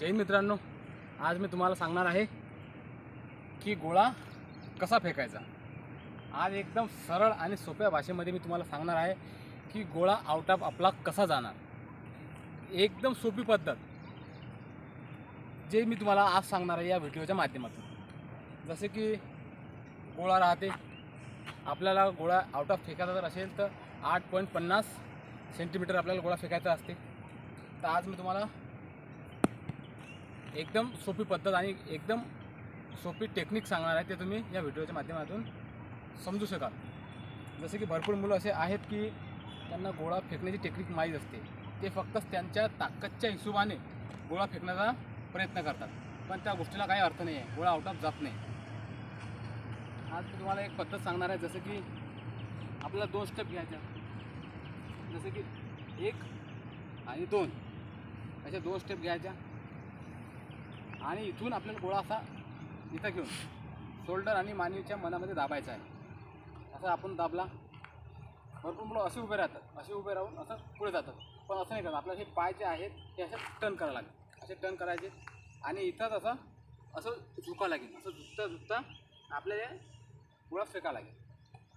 जय मित्रांनो आज मी तुम्हाला सांगणार आहे की गोळा कसा फेकायचा. आज एकदम सरळ आणि सोप्या भाषेमध्ये मी तुम्हाला सांगणार आहे की गोळा आउट ऑफ आपला कसा जाणार. एकदम सोपी पद्धत. जे मी तुम्हाला आज सांगणार आहे या व्हिडिओच्या माध्यमातून. जसे की गोळा राहते. आपल्याला गोळा आउट ऑफ फेकायचा जर असेल तर आठ पॉईंट पन्नास सेंटीमीटर आपल्याला गोळा फेकायचा असते. तर आज मी तुम्हाला एकदम सोपी पद्धत आणि एकदम सोपी टेक्निक सांगणार आहे ते तुम्ही या व्हिडिओच्या माध्यमातून समजू शकाल. जसे की भरपूर मुलं असे आहेत की त्यांना गोळा फेकण्याची टेक्निक माहीत असते. ते फक्त त्यांच्या ताकदच्या हिशोबाने गोळा फेकण्याचा प्रयत्न करतात. पण त्या गोष्टीला काही अर्थ नाही आहे गोळा आउट ऑफ जात नाही. आज मी तुम्हाला एक पद्धत सांगणार आहे. जसं की आपल्याला दोन स्टेप घ्यायच्या जसं की एक आणि दोन. अशा दोन स्टेप घ्यायच्या. आणि इथून आपल्याला गोळा असा इथं घेऊन शोल्डर आणि मानवीच्या मनामध्ये दाबायचा आहे. असं आपण दाबला भरपूर मुलं असे उभे राहतात. असे उभे राहून असं पुढे जातात. पण असं नाही करत. आपल्याला हे पाय जे आहेत ते असे टर्न करावं लागेल असे टर्न करायचे. आणि इथंच असं असं झुकावं लागेल. असं झुकता झुकता आपल्याला गोळा फेकावं लागेल.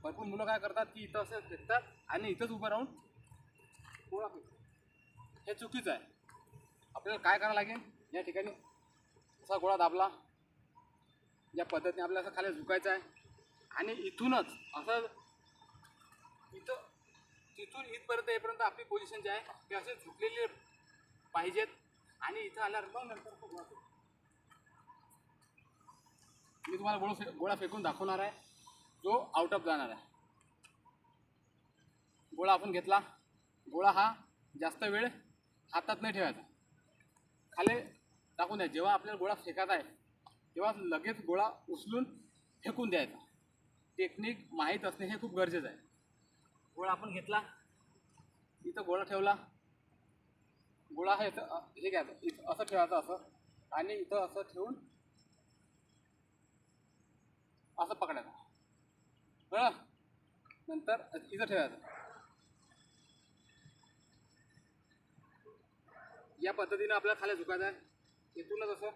भरपूर मुलं काय करतात की इथं असं फेकतात आणि इथंच उभं राहून गोळा फेकतात. हे चुकीचं आहे. आपल्याला काय करावं लागेल? या ठिकाणी असा गोळा दाबला. या पद्धतीने आपल्याला असं खाली झुकायचं आहे. आणि इथूनच असं इथं तिथून इथपर्यंत येईपर्यंत आपली पोझिशन जी आहे ते असे झुकलेले पाहिजेत. आणि इथं आल्यावर मग नंतर तो गोळा फेक. मी तुम्हाला गोळा फे गोळा फेकून दाखवणार आहे. जो आउट ऑफ जाणार आहे. गोळा आपण घेतला. गोळा हा जास्त वेळ हातात नाही ठेवायचा. टाकून द्या. जेव्हा आपल्याला गोळा फेकायचा आहे तेव्हा लगेच गोळा उचलून फेकून द्यायचा. टेक्निक माहीत असणे हे खूप गरजेचं आहे. गोळा आपण घेतला. इथं गोळा ठेवला. गोळा हे इथं हे घ्यायचं इथं असं ठेवायचं असं. आणि इथं असं ठेवून असं पकडायचं. बरं? नंतर इथं ठेवायचं. या पद्धतीनं आपल्याला खाली झुकायचं आहे. इथूनच असं